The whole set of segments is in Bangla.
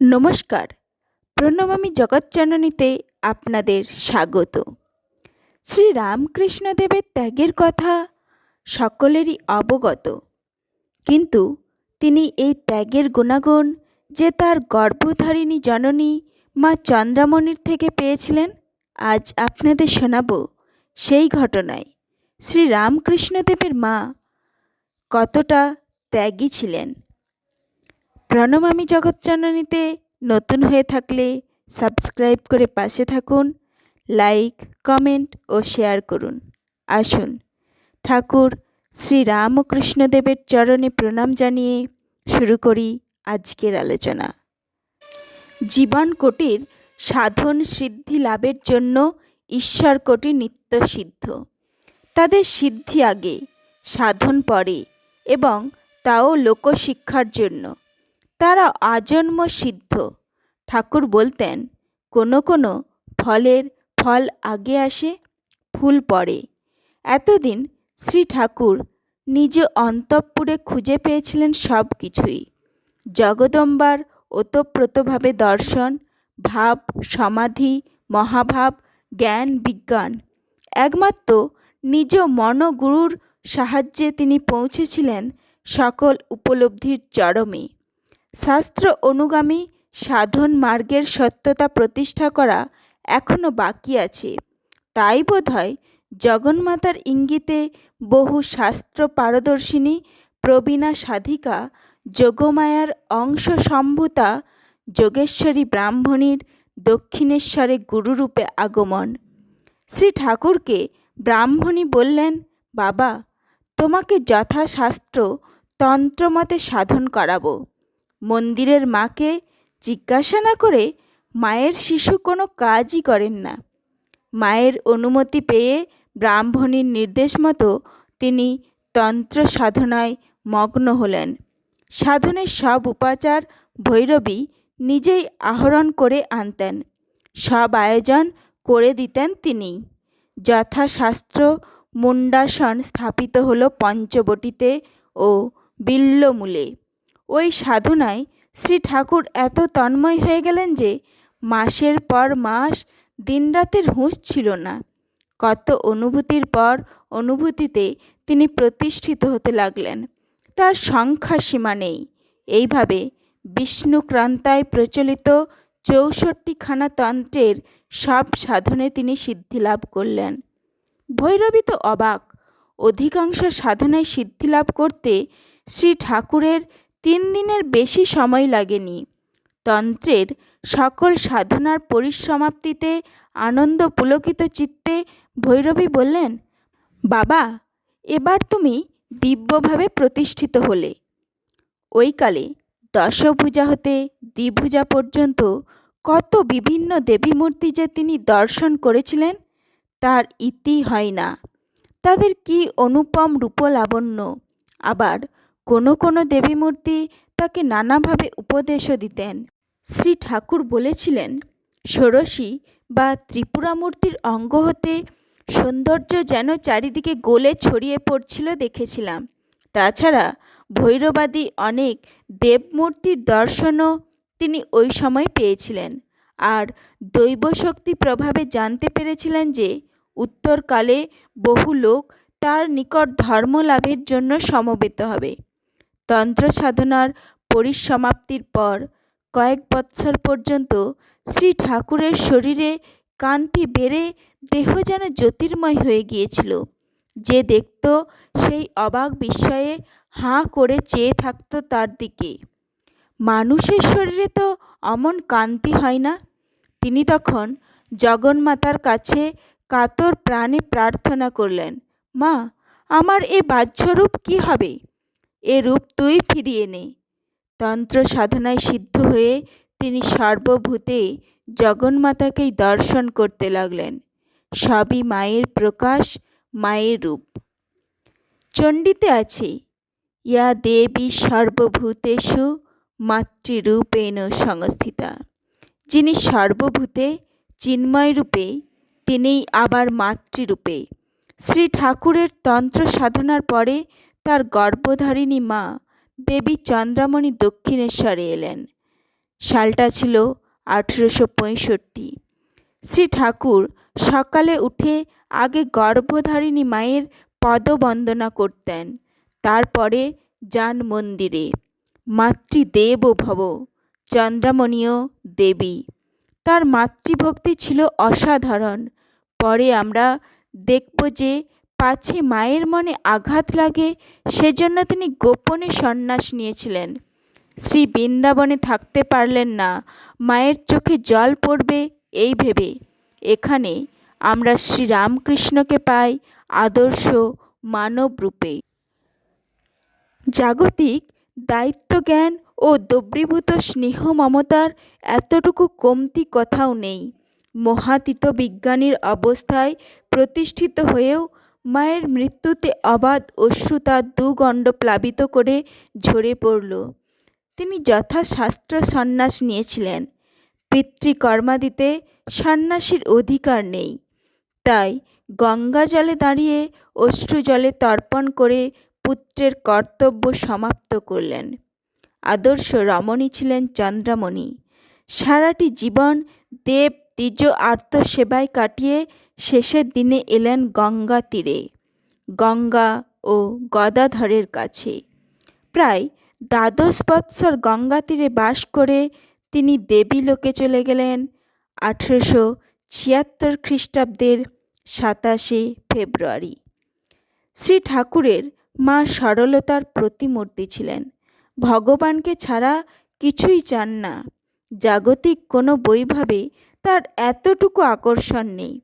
নমস্কার। প্রণমামী জগৎজননীতে আপনাদের স্বাগত। শ্রী রামকৃষ্ণদেবের ত্যাগের কথা সকলেরই অবগত। কিন্তু তিনি এই ত্যাগের গুণাগুণ যে তার গর্ভধারিণী জননী মা চন্দ্রামণির থেকে পেয়েছিলেন, আজ আপনাদের শোনাব সেই ঘটনায়। শ্রী রামকৃষ্ণদেবের মা কতটা ত্যাগী ছিলেন? প্রণমামী জগৎজননীতে নতুন হয়ে থাকলে সাবস্ক্রাইব করে পাশে থাকুন লাইক কমেন্ট ও শেয়ার করুন। আসুন, ঠাকুর শ্রী রামকৃষ্ণদেবের চরণে প্রণাম জানিয়ে শুরু করি আজকের আলোচনা। জীবন কোটির সাধন সিদ্ধি লাভের জন্য ঈশ্বর কোটি নিত্য সিদ্ধ। তাদের সিদ্ধি আগে, সাধন পরে এবং তাও লোকশিক্ষার জন্য। তারা আজন্ম সিদ্ধ। ঠাকুর বলতেন, কোনো কোনো ফলের ফল আগে আসে, ফুল পরে এতদিন শ্রী ঠাকুর নিজ অন্তঃপুরে খুঁজে পেয়েছিলেন সব কিছুই। জগদম্বার ওতপ্রোতভাবে দর্শন, ভাব, সমাধি, মহাভাব, জ্ঞান, বিজ্ঞান, একমাত্র নিজ মনগুরুর সাহায্যে তিনি পৌঁছেছিলেন সকল উপলব্ধির চরমে। শাস্ত্র অনুগামী সাধন মার্গের সত্যতা প্রতিষ্ঠা করা এখনও বাকি আছে। তাই বোধ হয় জগন্মাতার ইঙ্গিতে বহু শাস্ত্র পারদর্শিনী প্রবীণা সাধিকা, যোগমায়ার অংশ সম্ভূতা যোগেশ্বরী ব্রাহ্মণীর দক্ষিণেশ্বরে গুরুরূপে আগমন। শ্রী ঠাকুরকে ব্রাহ্মণী বললেন, বাবা, তোমাকে যথাশাস্ত্র তন্ত্রমতে সাধন করাবো। মন্দিরের মাকে জিজ্ঞাসা না করে মায়ের শিশু কোনো কাজই করেন না। মায়ের অনুমতি পেয়ে ব্রাহ্মণীর নির্দেশ মতো তিনি তন্ত্র সাধনায় মগ্ন হলেন। সাধনের সব উপাচার ভৈরবী নিজেই আহরণ করে আনতেন। সব আয়োজন করে দিতেন তিনি। যথাশাস্ত্র মুন্ডাসন স্থাপিত হলো পঞ্চবটিতে ও বিল্লমূলে। ওই সাধনায় শ্রী ঠাকুর এত তন্ময় হয়ে গেলেন যে মাসের পর মাস দিনরাতের হুঁশ ছিল না। কত অনুভূতির পর অনুভূতিতে তিনি প্রতিষ্ঠিত হতে লাগলেন। তার সংখ্যা সীমা নেই। এইভাবে বিষ্ণুক্রান্তায় প্রচলিত চৌষট্টিখানা তন্ত্রের সব সাধনে তিনি সিদ্ধি লাভ করলেন। ভৈরবী তো অবাক। অধিকাংশ সাধনায় সিদ্ধি লাভ করতে শ্রী ঠাকুরের তিন দিনের বেশি সময় লাগেনি। তন্ত্রের সকল সাধনার পরিসমাপ্তিতে আনন্দ পুলকিত চিত্তে ভৈরবী বললেন, বাবা, এবার তুমি দিব্যভাবে প্রতিষ্ঠিত হলে। ওইকালে দশভূজা হতে দ্বিভুজা পর্যন্ত কত বিভিন্ন দেবীমূর্তি যে তিনি দর্শন করেছিলেন, তার ইতি হয় না। তাদের কি অনুপম রূপলাবণ্য? আবার কোনো কোনো দেবীমূর্তি তাকে নানাভাবে উপদেশও দিতেন। শ্রী ঠাকুর বলেছিলেন, ষোড়শী বা ত্রিপুরা মূর্তির অঙ্গ হতে সৌন্দর্য যেন চারিদিকে গোলে ছড়িয়ে পড়ছিল দেখেছিলাম। তাছাড়া ভৈরবাদী অনেক দেবমূর্তির দর্শনও তিনি ওই সময় পেয়েছিলেন। আর দৈব শক্তি প্রভাবে জানতে পেরেছিলেন যে, উত্তরকালে বহু লোক তার নিকট ধর্ম লাভের জন্য সমবেত হবে। তন্ত্র সাধনার পরিসমাপ্তির পর কয়েক বৎসর পর্যন্ত শ্রী ঠাকুরের শরীরে কান্তি বেড়ে দেহ যেন জ্যোতির্ময় হয়ে গিয়েছিল। যে দেখত সেই অবাক বিস্ময়ে হাঁ করে চেয়ে থাকত তার দিকে। মানুষের শরীরে তো অমন কান্তি হয় না। তিনি তখন জগন্মাতার কাছে কাতর প্রাণে প্রার্থনা করলেন, মা, আমার এ বাহ্যরূপ কি হবে? এ রূপ তুই ফিরিয়ে নে। তন্ত্র সাধনায় সিদ্ধ হয়ে তিনি সর্বভূতে জগন্মাতাকেই দর্শন করতে লাগলেন। সবই মায়ের প্রকাশ, মায়ের রূপ। চণ্ডীতে আছে, ইয়া দেবী সর্বভূতেষু মাতৃরূপেণ সংস্থিতা। যিনি সর্বভূতে চিন্ময় রূপে, তিনিই আবার মাতৃরূপে। শ্রী ঠাকুরের তন্ত্র সাধনার পরে তার গর্ভধারিণী মা, দেবী চন্দ্রামণি দক্ষিণেশ্বরে এলেন। সালটা ছিল আঠেরোশো পঁয়ষট্টি। শ্রী ঠাকুর সকালে উঠে আগে গর্ভধারিণী মায়ের পদবন্দনা করতেন, তারপরে যান মন্দিরে। মাতৃদেব ভব চন্দ্রামণীয় দেবী। তার মাতৃভক্তি ছিল অসাধারণ। পরে আমরা দেখব যে পাছে মায়ের মনে আঘাত লাগে, সেজন্য তিনি গোপনে সন্ন্যাস নিয়েছিলেন। শ্রী বৃন্দাবনে থাকতে পারলেন না। মায়ের চোখে জল পড়বে এই ভেবে। এখানে আমরা শ্রীরামকৃষ্ণকে পাই আদর্শ মানব রূপে। জাগতিক দায়িত্বজ্ঞান ও দ্রবীভূত স্নেহ মমতার এতটুকু কমতি কথাও নেই। মহাতীত বিজ্ঞানীর অবস্থায় প্রতিষ্ঠিত হয়েও মায়ের মৃত্যুতে অবাধ অশ্রু তার দুগণ্ড প্লাবিত করে ঝরে পড়ল। তিনি যথাশাস্ত্র সন্ন্যাস নিয়েছিলেন। পিতৃকর্মাদিতে সন্ন্যাসীর অধিকার নেই। তাই গঙ্গা জলে দাঁড়িয়ে অশ্রু জলে তর্পণ করে পুত্রের কর্তব্য সমাপ্ত করলেন। আদর্শ রমণী ছিলেন চন্দ্রামণি। সারাটি জীবন দেব, দ্বিজ আর্তসেবায় কাটিয়ে শেষের দিনে এলেন গঙ্গা তীরে, গঙ্গা ও গদাধরের কাছে। প্রায় দ্বাদশ বৎসর গঙ্গা তীরে বাস করে তিনি দেবী লোকে চলে গেলেন আঠেরোশো ছিয়াত্তর খ্রিস্টাব্দের সাতাশে ফেব্রুয়ারি। শ্রী ঠাকুরের মা সরলতার প্রতিমূর্তি ছিলেন। ভগবানকে ছাড়া কিছুই চান না। জাগতিক কোনো বৈভাবে তার এতটুকু আকর্ষণ নেই।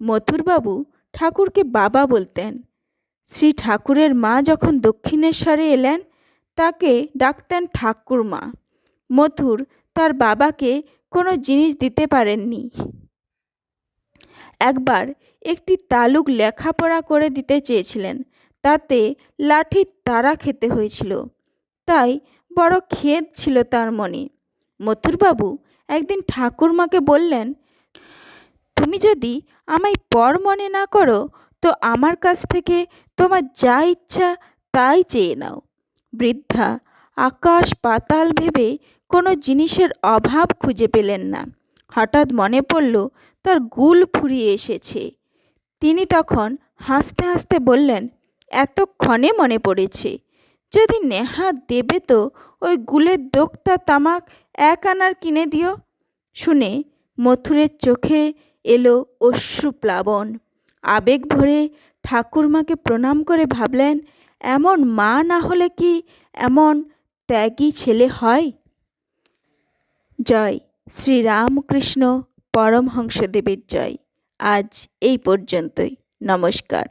মথুরবাবু ঠাকুরকে বাবা বলতেন। শ্রী ঠাকুরের মা যখন দক্ষিণেশ্বরে এলেন, তাকে ডাকতেন ঠাকুরমা মথুর তার বাবাকে কোনো জিনিস দিতে পারেননি। একবার একটি তালুক লেখাপড়া করে দিতে চেয়েছিলেন, তাতে লাঠির তারা খেতে হয়েছিল। তাই বড় খেদ ছিল তার মনে। মথুরবাবু একদিন ঠাকুরমাকে বললেন তুমি যদি আমায় পর মনে না করো, তো আমার কাছ থেকে তোমার যা ইচ্ছা তাই চেয়ে নাও। বৃদ্ধা, আকাশ পাতাল ভেবে কোনো জিনিসের অভাব খুঁজে পেলেন না। হঠাৎ মনে পড়ল, তার গুল ফুরিয়ে এসেছে। তিনি তখন হাসতে হাসতে বললেন, এতক্ষণে মনে পড়েছে। যদি নেহা দেবে তো ওই গুলের দোক্তা তামাক এক আনার কিনে দিও। শুনে মথুরের চোখে এলো অশ্রুপ্লাবন আবেগ ভরে ঠাকুরমাকে প্রণাম করে ভাবলেন, এমন মা না হলে কি এমন ত্যাগী ছেলে হয়? জয়, শ্রীরামকৃষ্ণ পরমহংসদেবের জয়। আজ এই পর্যন্তই। নমস্কার।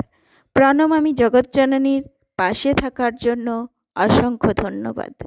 প্রণমামী জগজ্জননীর পাশে থাকার জন্য অসংখ্য ধন্যবাদ।